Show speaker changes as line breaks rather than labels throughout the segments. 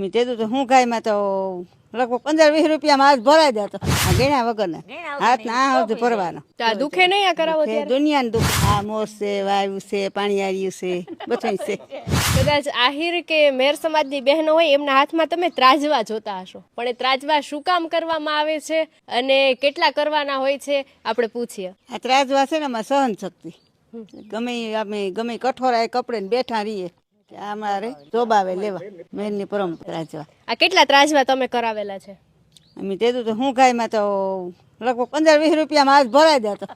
મેં કીધું તો હું કાંઈમાં તો લગભગ પંદર વીસ રૂપિયામાં હાથ ભરાઈ દેતો આ ગણ્યા વગરના હાથ ના આવતું ભરવાનો.
તો દુખે નહીં આ કરાવો
દુનિયાનું દુઃખ. આ મોસ છે વાયુ છે પાણી આવ્યું છે બધું છે.
કદાચ આહિર કે મેર સમાજની બહેનો હોય એમના હાથમાં તમે ત્રાજવા જોતા હશો. પણ એ ત્રાજવા શું કામ કરવામાં આવે છે અને કેટલા કરવાના હોય છે આપણે પૂછીએ.
આ ત્રાજવા છે ને આમાં સહન શક્તિ ગમે અમે ગમે કઠોરાય કઠોરા કપડે ને બેઠા રહીએ. અમારે જોબાવે લેવા મેનની પરંપરા ત્રાજવા
આ કેટલા ત્રાજવા તમે કરાવેલા છે?
અમે તે તો હું કાંઈમાં તો લગભગ પંદર વીસ રૂપિયામાં હાથ ભરાઈ દેતો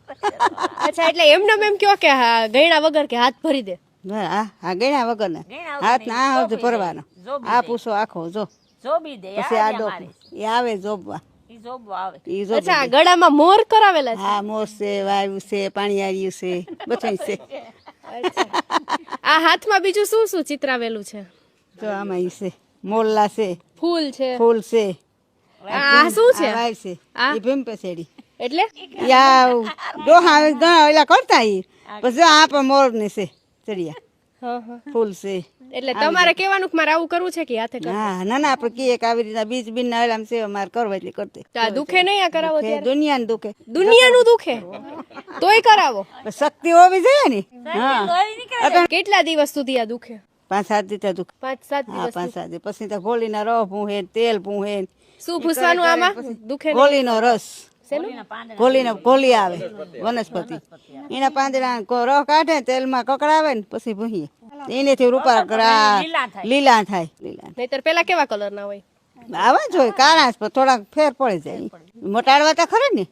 અચ્છા એટલે એમને એમ કયો કે હા ગયણા વગર કે હાથ ભરી દે?
હા હા ગણ્યા વગરના હાથ ના આવજો ભરવાનો. આ પૂછો આખો જો.
જોબી દે
પછી આ ડોક એ આવે જોબવા
અચ્છા ગળામાં મોર કરાવેલા છે?
હા મોર છે વાયુ છે પાણી આવ્યું છે બધું છે.
આ હાથમાં બીજું શું શું ચિતરાવેલું છે?
તો આમાં ઈ છે. મોલ્લા છે.
ફૂલ છે.
ફૂલ છે.
આ શું છે?
આ છે.
આ?
એ ભીમ પેસેડી
એટલે?
યા ડોહા ઘણા ઓલા કરતા ઈ. પછી આ પણ મોર ને છે ચડિયા.
હા, હા.
ફૂલ છે.
એટલે તમારે કહેવાનું કે મારે આવું કરવું છે કે હાથે
હા ના ના આપણે કહીએ કે આવી રીતના બીજ બીજ ના ઓલામાં છે મારે કરવા એટલે કરતે
તો આ દુખે નહીં આ કરાવો ત્યારે?
દુનિયાને દુખે.
દુનિયાનું દુખે? તોય કરાવો.
શક્તિ હોવી જોઈએ ને? હા.
કેટલા દિવસ સુધી આ દુખે?
પાંચ સાત દિવસ દુખે.
પાંચ સાત
હા
દિવસ
પાંચ સાત દિવસ. પછી તો ગોળીના રસ પૂહે તેલ પૂહે
શું ભૂસવાનું આમાં? દુખે?
ગોળીનો રસ? ગોળીનો ગોળી આવે. વનસ્પતિ. એના પાંદડા કો- રસ કાઢે તેલમાં કકડાવે ને પછી ભૂહીએ એનેથી રૂપા કરા લીલા થાય. લીલા
નહીતર પેલા કેવા કલર ના હોય?
આવે જ હોય કાળા પણ થોડાક ફેર પડી જાય. મટાડવા તો ખરે ને.